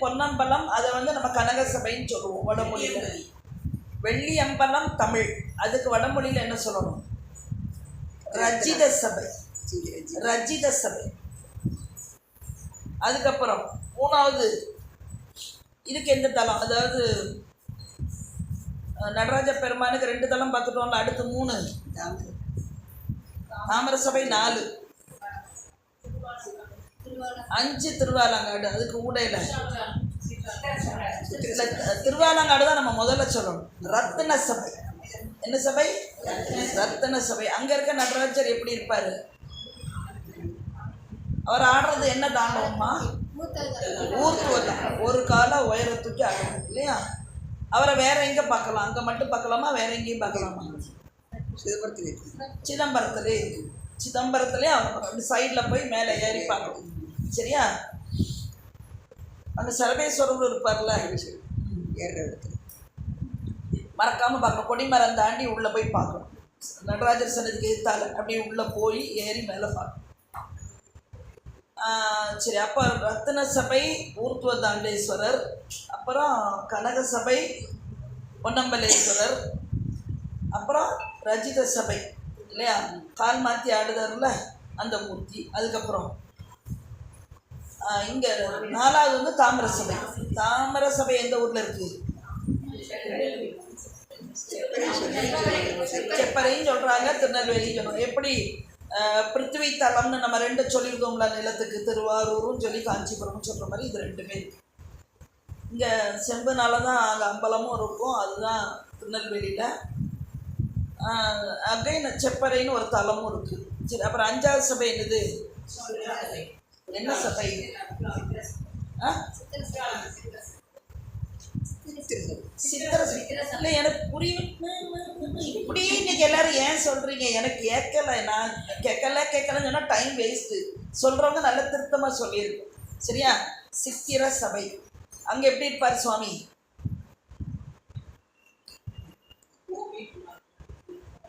பொன்னம்பலம் அதை வந்து நம்ம கனக சபைன்னு சொல்லுவோம் வடமொழியில். வெள்ளி அம்பலம் தமிழ். அதுக்கு வடமொழியில் என்ன சொல்லணும்? ரஜித சபை. ரஜித சபை. அதுக்கப்புறம் மூணாவது இதுக்கு எந்த தலம் அதாவது நடராஜ பெருமானுக்கு ரெண்டு தலம் பார்த்துட்டோம்ல அடுத்து மூணு. தாமர சபை நாலு. அஞ்சு திருவாலங்காடு அதுக்கு ஊடையில். திருவாலங்காடு தான் நம்ம முதல்ல சொல்லணும். ரத்தின சபை. என்ன சபை? ரத்தின சபை. அங்க இருக்க நடராஜர் எப்படி இருப்பாரு? அவர் ஆடுறது என்ன தாண்டவமா ஊர்த்துவதான் ஒரு கால உயரத்துக்கு ஆடணும் இல்லையா? அவரை வேற எங்க பார்க்கலாம்? அங்க மட்டும் பார்க்கலாமா? வேற எங்கேயும் பார்க்கலாமா? சிதம்பரத்துல இருக்கு. சிதம்பரத்திலே அவர் சைடில் போய் மேலே ஏறி பார்க்கணும். சரியா? அந்த சரபேஸ்வரர் இருப்பார்ல மறக்காம பார்க்கணும் கொடிமரம் தாண்டி உள்ளே போய் பார்க்கணும். நடராஜர் சன்னதிக்கு எதிர்த்தால அப்படியே உள்ளே போய் ஏறி மேலே பார்க்கணும். சரி அப்போ ரத்தின சபை ஊர்த்துவ தாண்டேஸ்வரர் அப்புறம் கனக சபை பொன்னம்பலேஸ்வரர் அப்புறம் ரஜித சபை இல்லையா? கால் மாற்றி ஆடுதார்ல அந்த மூர்த்தி அதுக்கப்புறம் இங்கே நாலாவது வந்து தாமிர சபை. தாமிர சபை எந்த ஊரில் இருக்குது செப்பரையும் சொல்கிறாங்க திருநெல்வேலியும் சொல்கிறாங்க எப்படி? பிருத்திவி தலம்னு நம்ம ரெண்டு சொல்லியிருக்கோம்ல நிலத்துக்கு திருவாரூரும் சொல்லி காஞ்சிபுரம்னு சொல்கிற மாதிரி இது ரெண்டுமே இங்கே செம்புனால தான் அங்கே அம்பலமும் இருக்கும் அதுதான் திருநெல்வேலியில். அகைன் செப்பறைன்னு ஒரு தலமும் இருக்குது சரி அப்புறம் அஞ்சாவது சபை என்னது? என்ன சபை? ஆ? சித்திர இல்லை எனக்கு புரியும். இப்படி இன்னைக்கு எல்லாரும் ஏன் சொல்றீங்க? எனக்கு கேட்கல நான் கேட்கல கேட்கலன்னு சொன்னால் டைம் வேஸ்ட்டு சொல்கிறவங்க நல்ல திருத்தமாக சொல்லியிருக்கோம் சரியா? சித்திர சபை. அங்கே எப்படி இருப்பார் சுவாமி?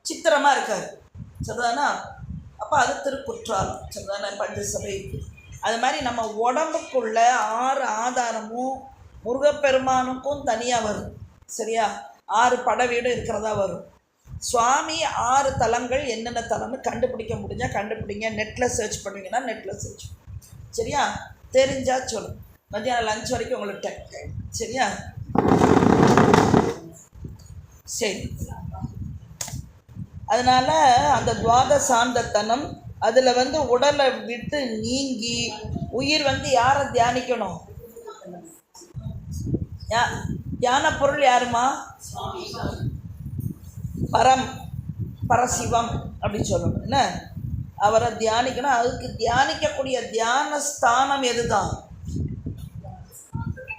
சித்திரமாக இருக்கார். சரிதானா அப்போ அது திருக்குற்றாலம். சரிதானே பஞ்சசபை அது மாதிரி நம்ம உடம்புக்குள்ள ஆறு ஆதாரமும் முருகப்பெருமானுக்கும் தனியாக வரும். சரியா? ஆறு பட வீடு இருக்கிறதா வரும். சுவாமி ஆறு தலங்கள் என்னென்ன தலம்னு கண்டுபிடிக்க முடிஞ்சால் கண்டுபிடிங்க. நெட்டில் சர்ச் பண்ணுவீங்கன்னா நெட்டில் சர்ச் சரியா? தெரிஞ்சால் சொல்லும் மத்தியானம் லஞ்ச் வரைக்கும் உங்களுக்கு டைம் சரியா? சரி. அதனால் அந்த துவாத சாந்தத்தனம் அதில் வந்து உடலை விட்டு நீங்கி உயிர் வந்து யாரை தியானிக்கணும்? யா தியான பொருள் யாருமா? பரம் பரசிவம் அப்படின்னு சொல்லணும். என்ன? அவரை தியானிக்கணும். அதுக்கு தியானிக்கக்கூடிய தியான ஸ்தானம் எதுதான்?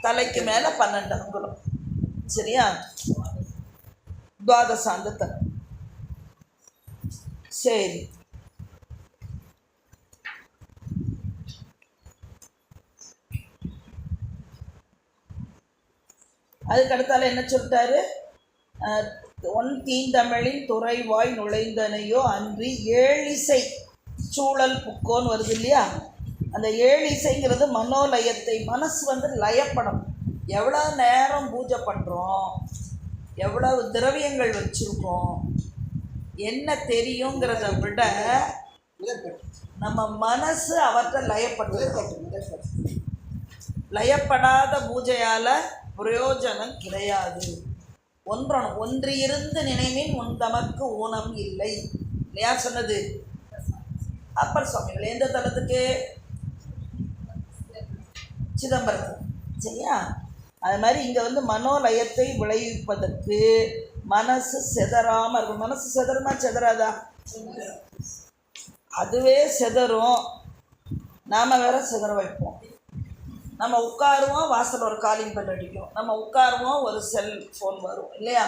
தலைக்கு மேலே பன்னெண்டு அங்குலம். சரியா? துவாதசாந்தத்தனம் சரி. அதுக்கு அடுத்தால என்ன சொல்லிட்டாரு? ஒன் தீந்தமிழின் துறைவாய் நுழைந்தனையோ அன்றி ஏழிசை சூழல் புக்கோன்னு வருது இல்லையா? அந்த ஏழிசைங்கிறது மனோலயத்தை மனசு வந்து லயப்படும். எவ்வளோ நேரம் பூஜை பண்ணுறோம் எவ்வளவு திரவியங்கள் வச்சுருக்கோம்? என்ன தெரியுங்கிறத விட நம்ம மனசு அவர்கிட்ட லயப்பட்டு லயப்படாத பூஜையால் பிரயோஜனம் கிடையாது. ஒன்றணும் ஒன்றியிருந்து நினைவின் உன் தமக்கு ஊனம் இல்லை. இல்லையா சொன்னது? அப்பர் சுவாமிகள் எந்த தலத்துக்கு? சிதம்பரத்துக்கு. சரியா? அது மாதிரி இங்கே வந்து மனோலயத்தை விளைவிப்பதற்கு மனசு செதறாமல் இருக்கும். மனசு செதறுமா செதறாதா? அதுவே செதறும். நாம் வேற செதற வைப்போம். நம்ம உட்காருவோம் வாசல் ஒரு காலிங் பெல் அடிக்கும். நம்ம உட்காருவோம் ஒரு செல் ஃபோன் வரும் இல்லையா?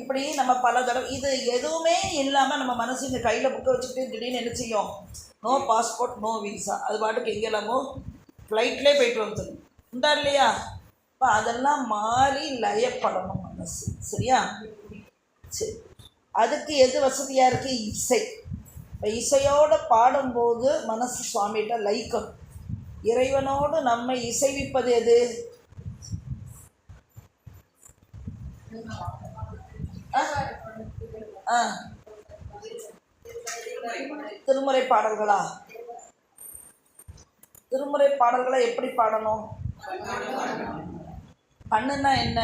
இப்படி நம்ம பல தடவை இது எதுவுமே இல்லாமல் நம்ம மனசு இந்த கையில் புக்கை வச்சுக்கிட்டு திடீர்னு என்ன செய்யும்? நோ பாஸ்போர்ட் நோ விசா அது பாட்டுக்கு எங்கெல்லாமோ ஃப்ளைட்லேயே போயிட்டு வந்துடும் உண்டா இல்லையா? இப்போ அதெல்லாம் மாறி லயப்படணும் மனசு. சரியா? சரி. அதுக்கு எது வசதியாக இருக்குது இசை. இப்போ இசையோடு பாடும்போது மனசு சுவாமிகிட்ட லைக்கம். இறைவனோடு நம்மை இசைவிப்பது எது? திருமுறை பாடல்களா? திருமுறை பாடல்களை எப்படி பாடணும்? பண்ணுனா என்ன?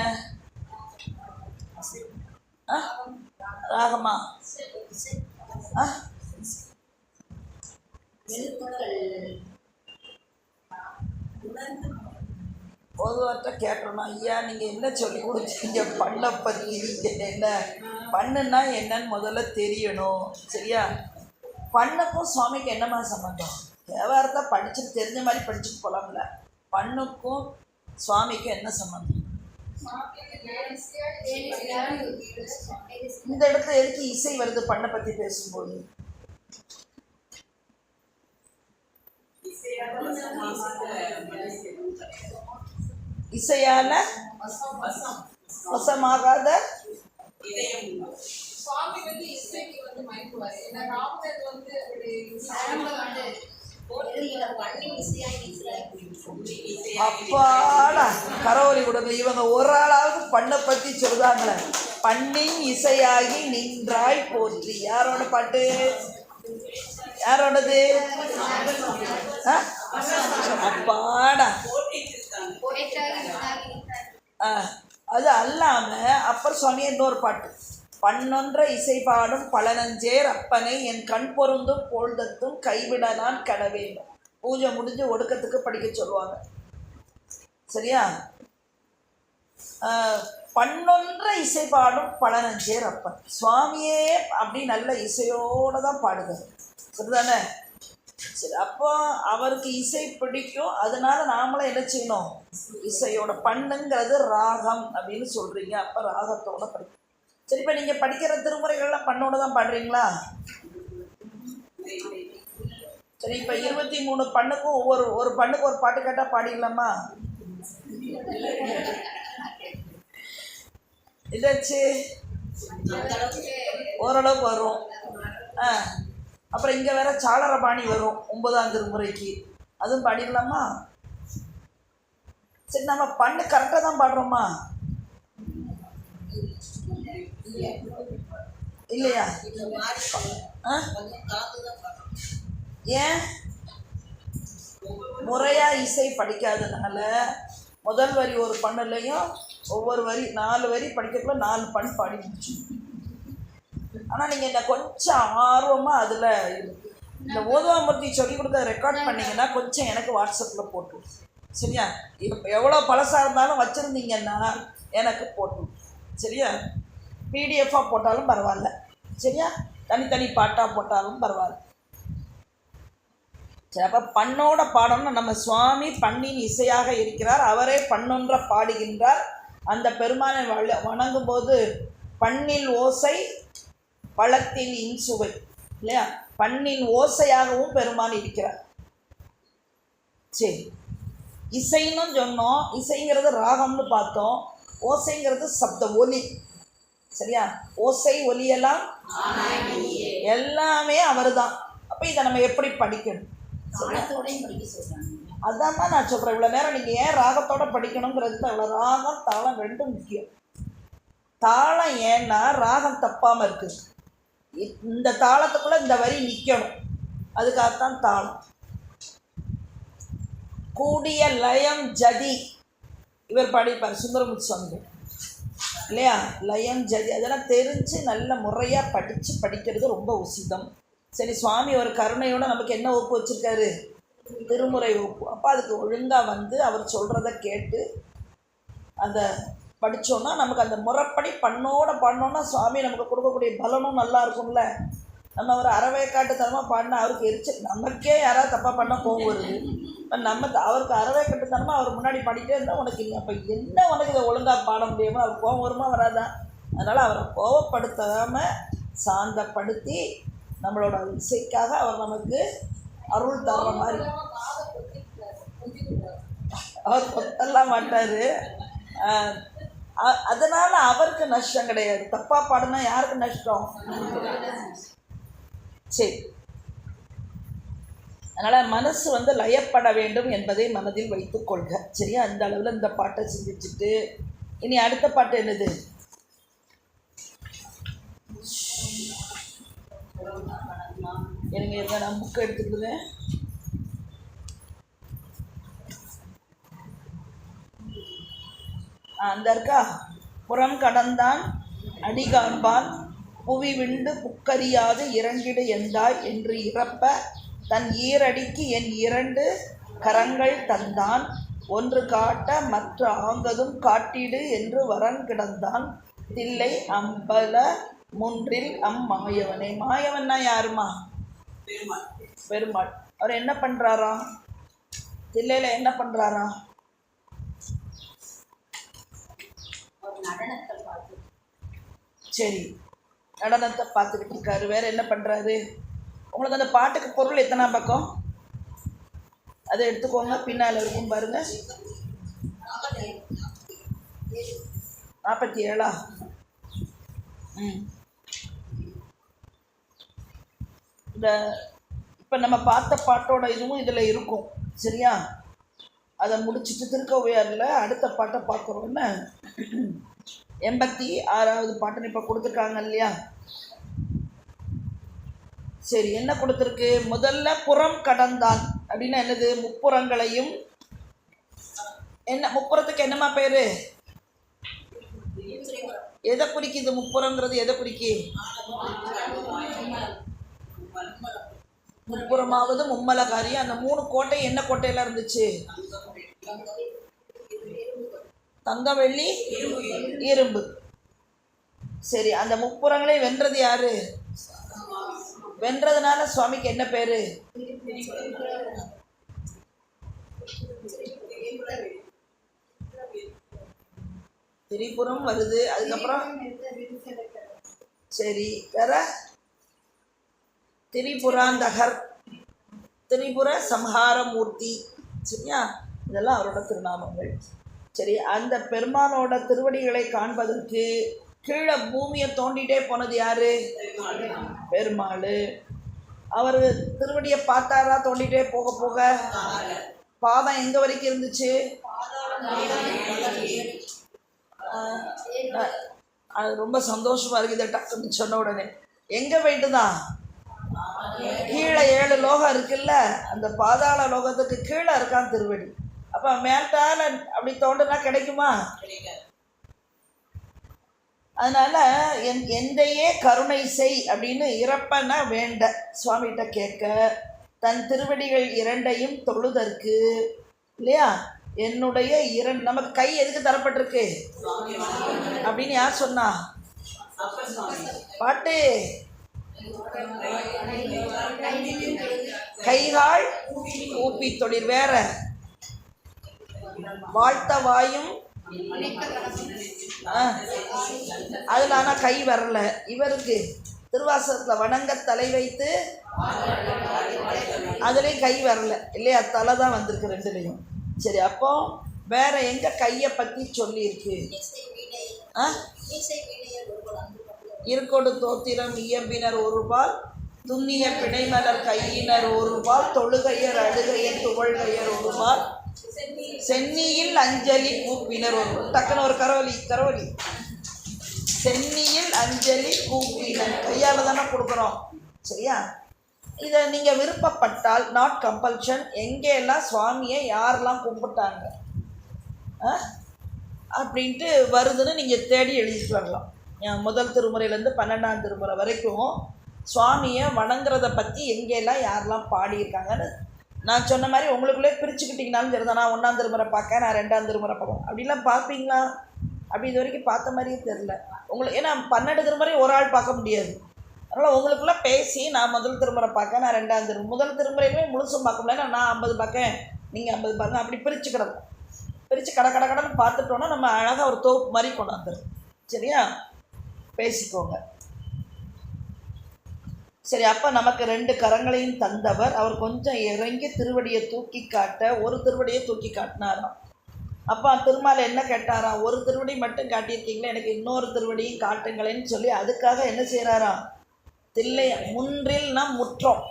ராகமா? ஆ? ஆ பொதுவாட்ட கேட்டோம்னா ஐயா நீங்கள் என்ன சொல்லி கொடுத்தீங்க? பண்ணை பற்றி என்ன? பண்ணுன்னா என்னன்னு முதல்ல தெரியணும். சரியா? பண்ணுக்கும் சுவாமிக்கு என்னம்மா சம்மந்தம் தேவாரத்தை படிச்சுட்டு தெரிஞ்ச மாதிரி படிச்சுட்டு போகலாம்ல பண்ணுக்கும் சுவாமிக்கும் என்ன சம்மந்தம் இந்த இடத்துல எதுக்கு இசை வருது பண்ணை பற்றி பேசும்போது? இசையால வசமாகாத சுவாமி வந்து இசைக்கு வந்து ஏன்னா வந்து அப்பாடா இவங்க ஒரு ஆளாவது பண்ணை பற்றி சொல்றாங்களே. பண்ணின் இசையாகி நின்றாய் போற்றி. யாரோட பாட்டு? யாரோடது? அப்பாடா. ஆ, அது அல்லாம அப்பர் சுவாமி இன்னொரு பாட்டு. பண்ணொன்ற இசை பாடும் பலனஞ்சேர் அப்பனை என் கண் பொருந்தும் பொழுதத்தும் கைவிட நான் கடவேண்டும் பூஜை முடிஞ்சு ஒடுக்கத்துக்கு படிக்க சொல்லுவாங்க. சரியா? ஆ, பண்ணொன்ற இசை பாடும் பலனஞ்சேர் அப்பன். சுவாமியே அப்படி நல்ல இசையோடு தான் பாடுகிறார் சரிதானே? சரி அப்போ அவருக்கு இசை பிடிக்கும். அதனால நாமளும் என்ன செய்யணும்? இசையோட பண்ணுங்கிறது ராகம் அப்படின்னு சொல்றீங்க. அப்போ ராகத்தோட படிக்கும் சரி இப்போ நீங்கள் படிக்கிற திருமுறைகள்லாம் பண்ணோட தான் பாடுறீங்களா சரி இப்போ இருபத்தி மூணு பண்ணுக்கும் ஒவ்வொரு ஒரு பண்ணுக்கு ஒரு பாட்டு கேட்டால் பாடிடலாமா? இதாச்சு ஓரளவுக்கு வரும். ஆ. அப்புறம் இங்கே வேற சாளரபாணி வரும் ஒன்பதாம் திருமுறைக்கு. அதுவும் பாடிடலாமா? சரி நம்ம பண்ணு கரெக்டாக தான் பாடுறோமா? இல்லையா? ஆ? ஏன்? முறையாக இசை படிக்காதனால முதல் வரி ஒரு பண்ணுலையும் ஒவ்வொரு வரி நாலு வரி படிக்கிறதுக்குள்ள நாலு பண் பாடி முடிச்சு ஆனால் நீங்கள் இந்த கொஞ்சம் ஆர்வமாக அதில் இந்த ஓதுவாமூர்த்தி சொல்லி கொடுக்க ரெக்கார்ட் பண்ணீங்கன்னா கொஞ்சம் எனக்கு வாட்ஸ்அப்பில் போட்டு. சரியா? இப்போ எவ்வளோ பழசாக இருந்தாலும் வச்சுருந்தீங்கன்னா எனக்கு போட்டு. சரியா? பிடிஎஃபாக போட்டாலும் பரவாயில்ல. சரியா? தனித்தனி பாட்டாக போட்டாலும் பரவாயில்ல. சரி அப்போ பண்ணோட பாடம்னு நம்ம சுவாமி பண்ணின் இசையாக இருக்கிறார். அவரே பண்ணொன்ற பாடுகின்றார். அந்த பெருமானை வணங்கும் போது பண்ணில் ஓசை பழத்தில் இன்சுவை இல்லையா? பண்ணின் ஓசையாகவும் பெருமான் இருக்கிறார். சரி. இசைன்னு சொன்னோம். இசைங்கிறது ராகம்னு பார்த்தோம். ஓசைங்கிறது சப்த ஒலி. சரியா? ஓசை ஒலியெல்லாம் எல்லாமே அவர்தான். அப்போ இதை நம்ம எப்படி படிக்கணும்? அதான் தான் நான் சொல்கிறேன் இவ்வளோ நேரம் நீங்கள் ஏன் ராகத்தோட படிக்கணுங்கிறது தான் இவ்வளோ ராகம் தாளம் ரெண்டும் முக்கியம். தாளம் ஏன்னா ராகம் தப்பாமல் இருக்குது இந்த தாளத்துக்குள்ளே இந்த வரி நிற்கணும் அதுக்காகத்தான் தாளம். கூடிய லயம் ஜதி. இவர் பாடிப்பார் சுந்தரமுத்து சொந்தம் இல்லையா? லயம் ஜதி. அதெல்லாம் தெரிஞ்சு நல்ல முறையாக படித்து படிக்கிறது ரொம்ப உசிதம். சரி சுவாமி ஒரு கருணையோட நமக்கு என்ன ஒப்பு வச்சுருக்காரு? திருமுறை ஒப்பு அப்போ அதுக்கு ஒழுங்காக வந்து அவர் சொல்கிறத கேட்டு அந்த படித்தோன்னா நமக்கு அந்த முறைப்படி பண்ணோட பண்ணோன்னா சுவாமி நமக்கு கொடுக்கக்கூடிய பலனும் நல்லா இருக்கும்ல. நம்ம ஒரு அறவேக்காட்டுத்தனமாக பாடினா அவருக்கு எரிச்சல். நமக்கே யாராவது தப்பாக பண்ணால் கோவம் வருது. இப்போ நம்ம அவருக்கு அவருக்கு அறவேக்காட்டுத்தனமாக அவர் முன்னாடி பாடிட்டே இருந்தால் உனக்கு இல்லை அப்போ என்ன உனக்கு இதை ஒழுங்காக பாட முடியுமோ அவர் கோவம் வருமா வராதா? அதனால் அவரை கோவப்படுத்தாமல் சாந்தப்படுத்தி நம்மளோட இசைக்காக அவர் நமக்கு அருள் தர்ற மாதிரி. அவர் கொத்தெல்லாம் மாட்டார். அதனால் அவருக்கு நஷ்டம் கிடையாது. தப்பாக பாடினா யாருக்கு நஷ்டம்? சரி. அதனால் மனசு வந்து லயப்பட வேண்டும் என்பதை மனதில் வைத்துக் கொள்க. சரியா? அந்த அளவில் இந்த பாட்டை சிந்திச்சுட்டு. இனி அடுத்த பாட்டு என்னது? எனக்கு என்ன நான் புக்கு எடுத்துக்கிடுவேன். அந்த இருக்கா புறம் கடந்தான் அடிகாண்பான். புவி விண்டு புக்கறியாது இறங்கிடு என்றாய் என்று இறப்ப தன் ஈரடிக்கு என் இரண்டு கரங்கள் தந்தான். ஒன்று காட்ட மற்ற ஆங்கதும் காட்டிடு என்று வரன் கிடந்தான். தில்லை அம்பல முன்றில் அம் மாயவனே. மாயவன்னா யாருமா? பெருமாள். பெருமாள் அவர் என்ன பண்ணுறாரா தில்லையில் என்ன பண்ணுறாரா நடனத்தை பார்த்து. சரி. நடனத்தை பார்த்துக்கிட்டு இருக்காரு. வேற என்ன பண்றாரு? உங்களுக்கு அந்த பாட்டுக்கு பொருள் எத்தனை பக்கம்? அதை எடுத்துக்கோங்க. பின்னால் இருக்கும் பாருங்க. நாற்பத்தி ஏழா ம். இந்த இப்போ நம்ம பார்த்த பாட்டோட இதுவும் இதில் இருக்கும். சரியா? அதை முடிச்சிட்டு திருக்கோவையாரில் அடுத்த பாட்டை பார்க்குறோன்னு எண்பத்தி ஆறாவது பாட்டுன்னு இப்போ கொடுத்துருக்காங்க இல்லையா? சரி என்ன கொடுத்துருக்கு? முதல்ல புறம் கடந்தான் அப்படின்னா என்னது? முப்புறங்களையும் என்ன முப்புறத்துக்கு என்னம்மா பேர்? எதை குறிக்குது முப்புறங்கிறது? எதை குறிக்கி? முப்புறமாவது மும்மலகாரி அந்த மூணு கோட்டை என்ன கோட்டையெல்லாம் இருந்துச்சு? தங்க வெள்ளி இரும்பு. சரி அந்த முப்புறங்களை வென்றது யாரு? வென்றதுனால சுவாமிக்கு என்ன பேரு? திரிபுரம் வருது. அதுக்கப்புறம் சரி வேற? திரிபுராந்தகர். திரிபுர சம்ஹாரமூர்த்தி. சரியா? இதெல்லாம் அவரோட திருநாமங்கள். சரி அந்த பெருமானோட திருவடிகளை காண்பதற்கு கீழே பூமியை தோண்டிட்டே போனது யாரு? பெருமாள். அவர் திருவடியை பார்த்தாரா? தோண்டிட்டே போக போக? பாதம் எங்க வரைக்கும் இருந்துச்சு? அது ரொம்ப சந்தோஷமா இருக்குது இதை டக்குன்னு சொன்ன உடனே. எங்க போயிட்டு தான் கீழே ஏழு லோகம் இருக்குல்ல அந்த பாதாள லோகத்துக்கு கீழே இருக்கான் திருவடி. அப்போ மேல்தால அப்படி தோண்டுனா கிடைக்குமா? அதனால என் எந்தையே கருணை செய் அப்படின்னு இறப்பன வேண்ட. சுவாமிகிட்ட கேட்க தன் திருவடிகள் இரண்டையும் தொழுதற்கு. இல்லையா? என்னுடைய இரண்டு நமக்கு கை எதுக்கு தரப்பட்டிருக்கு? அப்படின்னு யார் சொன்னா? பாட்டு. கைகால் ஊப்பி தொழில் வேற. வாழ்த்த வாயும் ஆ. ஆனால் கை வரல. இவருக்கு திருவாசகத்தில் வணங்க தலை வைத்து அதுலேயும் கை வரல. இல்லையா? தலை தான் வந்திருக்கு ரெண்டுலேயும். சரி அப்போ வேற எங்க கையை பற்றி சொல்லியிருக்கு? ஆ? இருக்கொடு தோத்திரம் இயம்பினர் ஒருபால் துண்ணிய பிணைமலர் கையினர் ஒருபால் தொழுகையர் அழுகையர் துவழ்கையர் ஒருபால் சென்னியில் அஞ்சலி கூப்பினர் ஒரு டக்குன்னு ஒரு கரவலி கரவலி. சென்னியில் அஞ்சலி கூப்பினர் கையால் தானே கொடுக்குறோம். சரியா? இதை நீங்கள் விருப்பப்பட்டால் நாட் கம்பல்ஷன் எங்கெல்லாம் சுவாமியை யாரெல்லாம் கும்பிட்டாங்க ஆ? அப்படின்ட்டு வருதுன்னு நீங்கள் தேடி எழுதிட்டு வரலாம். முதல் திருமுறையிலேருந்து பன்னெண்டாம் திருமுறை வரைக்கும் சுவாமியை வணங்குறத பற்றி எங்கெல்லாம் யாரெல்லாம் பாடியிருக்காங்கன்னு நான் சொன்ன மாதிரி உங்களுக்குள்ளே பிரிச்சுக்கிட்டிங்கனாலும் சரி தான் நான் ஒன்றாம் திருமுறை பார்க்க நான் ரெண்டாம் திருமுறை பார்ப்போம் அப்படிலாம் பார்ப்பீங்களா? அப்படி இது வரைக்கும் பார்த்த மாதிரியே தெரில உங்களுக்கு ஏன்னா பன்னெண்டு திருமுறை ஒரு ஆள் பார்க்க முடியாது. அதனால் உங்களுக்குள்ளே பேசி நான் முதல் திருமுறை பார்க்க நான் ரெண்டாம் திருமுறை. முதல் திருமுறையுமே முழுசும் பார்க்க முடியல. நான் ஐம்பது பார்க்கேன் நீங்கள் ஐம்பது பார்க்க அப்படி பிரித்து கிடக்கும் பிரித்து கட கட கடன்னு பார்த்துட்டோன்னா நம்ம அழகாக ஒரு தோப்பு மாதிரி கொண்டாந்துடும் சரியா? பேசிக்கோங்க. சரி அப்போ நமக்கு ரெண்டு கரங்களையும் தந்தவர். அவர் கொஞ்சம் இறங்கி திருவடியை தூக்கி காட்ட ஒரு திருவடியை தூக்கி காட்டினாராம். அப்போ திருமால் என்ன கேட்டாராம்? ஒரு திருவடி மட்டும் காட்டியிருக்கீங்களே எனக்கு இன்னொரு திருவடியும் காட்டுங்களேன்னு சொல்லி அதுக்காக என்ன செய்கிறாராம் தில்லை முன்றில்னா முற்றம்.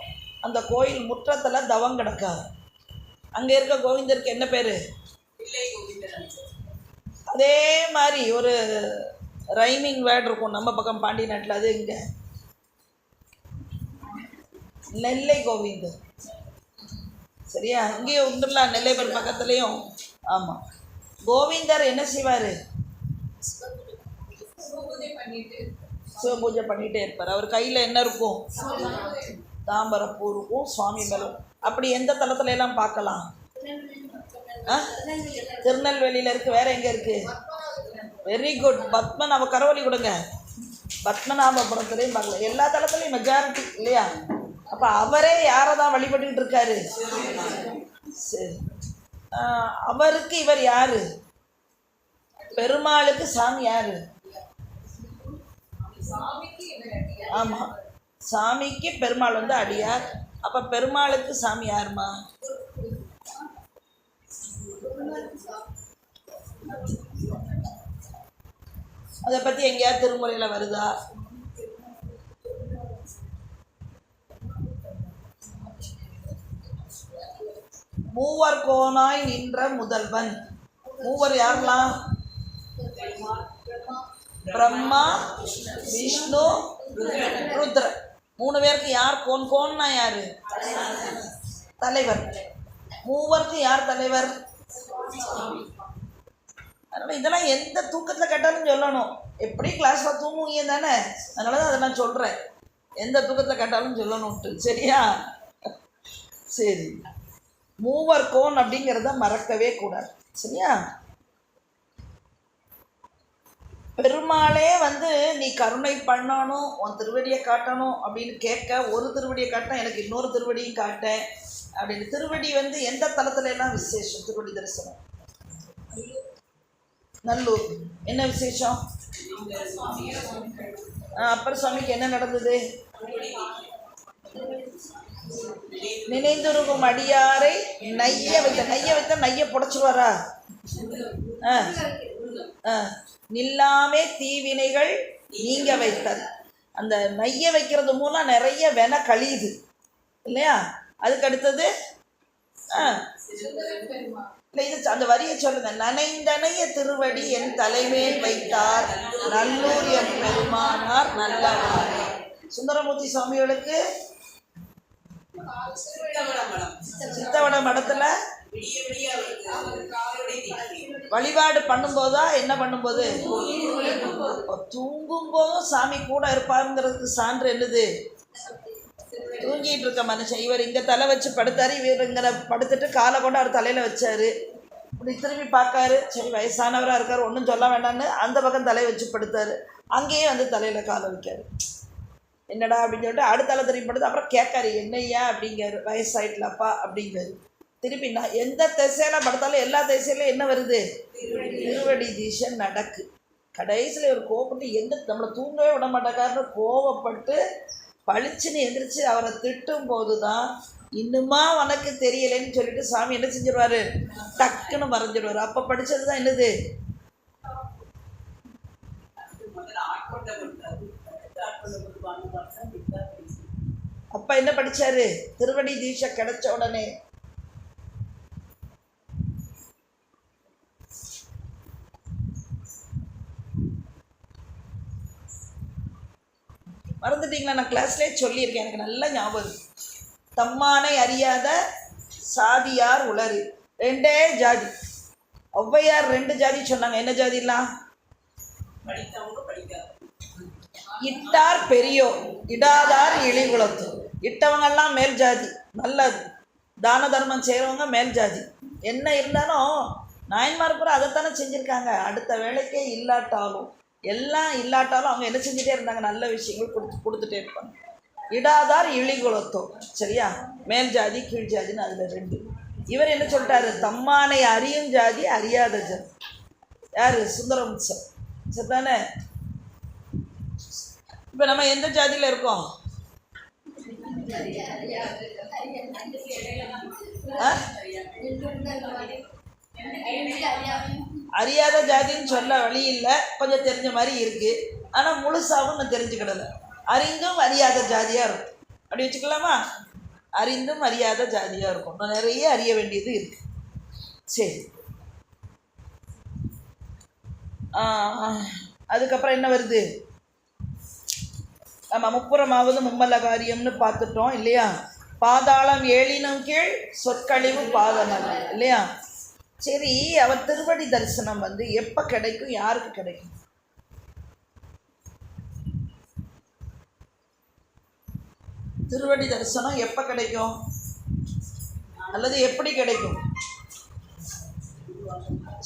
அந்த கோயில் முற்றத்தில் தவம் கிடக்காரு அங்கே இருக்க கோவிந்தருக்கு என்ன பேர்? அதே மாதிரி ஒரு ரைமிங் வேர்டு இருக்கும். நம்ம பக்கம் பாண்டி நாட்டில் அது இங்கே. நெல்லை கோவிந்தர் சரியா? இங்கேயும் நெல்லை நெல்லைபர் பக்கத்துலேயும். ஆமாம் கோவிந்தர் என்ன செய்வார்? சிவ பூஜை பண்ணிகிட்டே இருப்பார். அவர் கையில் என்ன இருக்கும்? தாம்பரப்பூ இருக்கும் சுவாமி மேலும் அப்படி எந்த தளத்துல எல்லாம் பார்க்கலாம்? ஆ? திருநெல்வேலியில் இருக்குது வேற எங்கே இருக்குது வெரி குட் பத்மநாப கரவழி கொடுங்க. பத்மநாபபுரத்துலேயும் பார்க்கலாம். எல்லா தளத்துலையும் மெஜாரிட்டி இல்லையா? அப்போ அவரே யாரை தான் வழிபட்டுக்கிட்டு இருக்காரு? சரி. அவருக்கு இவர் யாரு? பெருமாளுக்கு சாமி யாரு? ஆமாம் சாமிக்கு பெருமாள் வந்து அடியார். அப்போ பெருமாளுக்கு சாமி யாருமா அதை பற்றி எங்கேயாவது திருமுறையில் வருதா? மூவர் கோனாய் நின்ற முதல்வன். மூவர் யாரெல்லாம் பிரம்மா விஷ்ணு ருத்ர. மூணு பேருக்கு யார் கோன்? கோன்னா யாரு? தலைவர். மூவருக்கு யார் தலைவர்? அதனால் இதெல்லாம் எந்த தூக்கத்தில் கேட்டாலும் சொல்லணும். எப்படி கிளாஸில் தூங்குவீங்க தானே? அதனால தான் அதை நான் சொல்கிறேன் எந்த தூக்கத்தில் கேட்டாலும் சொல்லணும்ட்டு. சரியா? சரி. மூவர் கோன் அப்படிங்கிறத மறக்கவே கூடாது. சரியா? பெருமாளே வந்து நீ கருணை பண்ணணும் உன் திருவடியை காட்டணும் அப்படின்னு கேட்க ஒரு திருவடியை காட்டினா எனக்கு இன்னொரு திருவடியும் காட்டேன் அப்படின்னு. திருவடி வந்து எந்த தளத்துல எல்லாம் விசேஷம்? திருவடி தரிசனம். நல்லூர். என்ன விசேஷம்? அப்புறம் அப்பர் சுவாமிக்கு என்ன நடந்தது? நினைந்துருகும் அடியாரை நைய வைத்த நைய வைத்த நைய புடச்சிருவாரா? ஆ. ஆ, நில்லாமே தீவினைகள் நீங்க வைத்தல். அந்த நைய வைக்கிறது மூலம் நிறைய வென கழியுது. இல்லையா? அதுக்கு அடுத்தது இல்லை இது அந்த வரியை சொல்லுங்க. நனைந்தனைய திருவடி என் தலைமேல் வைத்தார் நல்லூர் என் பெருமானார் நல்லவாரே. சுந்தரமூர்த்தி சுவாமிகளுக்கு சித்தவட மடத்துல வழிபாடு பண்ணும்போதா என்ன பண்ணும்போது? தூங்கும் போதும் சாமி கூட இருப்பாருங்கிறதுக்கு சான்று என்னது? தூங்கிட்டு இருக்க மனுஷன். இவர் இங்கே தலை வச்சு படுத்தாரு இவர் இங்கே படுத்துட்டு காலை கொண்டு அவர் தலையில் வச்சாரு. இப்படி திரும்பி பார்க்காரு. சரி வயசானவராக இருக்கார் ஒன்றும் சொல்ல வேண்டாம்னு அந்த பக்கம் தலையை வச்சு படுத்தாரு. அங்கேயே வந்து தலையில் காலை வைக்காரு. என்னடா அப்படின்னு சொல்லிட்டு அடுத்தால திரும்பி படுத்து அப்புறம் கேட்காரு என்னய்யா அப்படிங்காரு வயசாயிட்டலப்பா அப்படிங்காரு திருப்பி நான் எந்த திசையில படுத்தாலும் எல்லா திசையிலும் என்ன வருது? திருவடி திசை நடக்கு. கடைசியில் இவர் கோபப்பட்டு எந்த நம்மளை தூங்கவே விட மாட்டேக்காருன்னு கோவப்பட்டு பளிச்சுன்னு எந்திரிச்சு அவரை திட்டும் போது தான் இன்னுமா உனக்கு தெரியலைன்னு சொல்லிட்டு சாமி என்ன செஞ்சிருவாரு? டக்குன்னு மறைஞ்சிடுவார் அப்போ படிச்சது தான் என்னது? அப்பா என்ன படிச்சாரு? திருவடி தீட்சை கிடைச்ச உடனே. மறந்துட்டீங்களா? நான் கிளாஸ்லேயே சொல்லியிருக்கேன். எனக்கு நல்ல ஞாபகம் தம்மானை அறியாத சாதியார் உளறு. ரெண்டே ஜாதி. ஒவ்வையார் ரெண்டு ஜாதி சொன்னாங்க. என்ன ஜாதிலாம்? இட்டார் பெரியோர் இடாதார் இழிகுலத்து. இட்டவங்கெல்லாம் மேல் ஜாதி நல்லது. தான தர்மம் செய்கிறவங்க மேல் ஜாதி. என்ன இருந்தாலும் நாயன்மார் கூட அதைத்தானே செஞ்சுருக்காங்க. அடுத்த வேலைக்கே இல்லாட்டாலும் எல்லாம் இல்லாட்டாலும் அவங்க என்ன செஞ்சுட்டே இருந்தாங்க? நல்ல விஷயங்கள் கொடுத்து கொடுத்துட்டே இருப்பாங்க. இடாதார் இழிகுலத்தோ. சரியா? மேல் ஜாதி கீழ் ஜாதின்னு அதில் ரெண்டு. இவர் என்ன சொல்லிட்டாரு? தம்மானை அறியும் ஜாதி அறியாத ஜாதி. யார்? சுந்தரம் சார் சரிதானே? இப்போ நம்ம எந்த ஜாதியில் இருக்கோம்? ஆ? அறியாத ஜாதின்னு சொல்ல வழி இல்லை. கொஞ்சம் தெரிஞ்ச மாதிரி இருக்குது ஆனால் முழுசாகவும் நான் தெரிஞ்சுக்கிடல. அறிந்தும் அறியாத ஜாதியாக இருக்கும். அப்படி வச்சுக்கலாமா? அறிந்தும் அறியாத ஜாதியாக இருக்கும். நான் நிறைய அறிய வேண்டியது இருக்கு. சரி. ஆ, அதுக்கப்புறம் என்ன வருது? நம்ம முப்புறமாவது மும்மலகாரியம்னு பார்த்துட்டோம் இல்லையா? பாதாளம் ஏழினும் கீழ் சொற்கழிவு பாதமல்ல இல்லையா? சரி அவர் திருவடி தரிசனம் வந்து எப்போ கிடைக்கும் யாருக்கு கிடைக்கும்? திருவடி தரிசனம் எப்போ கிடைக்கும்? அல்லது எப்படி கிடைக்கும்?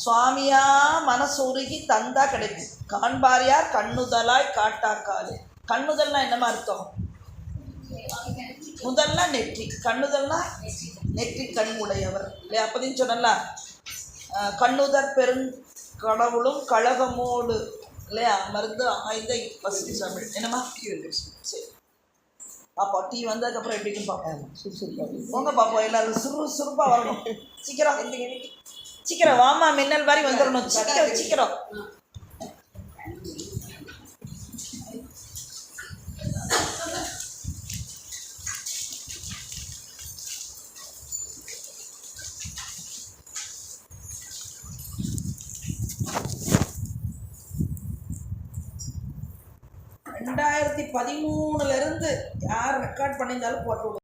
சுவாமியா மனசு உருகி தந்தா கிடைக்கும். காண்பார் யார்? கண்ணுதலாய் காட்டாக்காது கண்ணுதல்னா என்னமா அர்த்தம்? முதல்ல நெற்றி. கண்ணுதல்னா நெற்றி கண் உடையவர் இல்லையா அப்பதையும் சொன்னல கண்ணுதர் பெருங் கடவுளும் கழகமோடு. இல்லையா? மருந்து ஆய்ந்த வசதி தமிழ் என்னம்மா சரி. பாப்பா டீ வந்ததுக்கப்புறம் எப்படி பார்ப்போம் போங்க பாப்போம். எல்லாரும் சுறு சுறுப்பாக வரணும். சீக்கிரம். சீக்கிரம். வாமா மின்னல் மாதிரி வந்துடணும் சீக்கிரம் சீக்கிரம். ரெண்டாயிரத்தி பண்ணியிருந்தாலும் போட்டு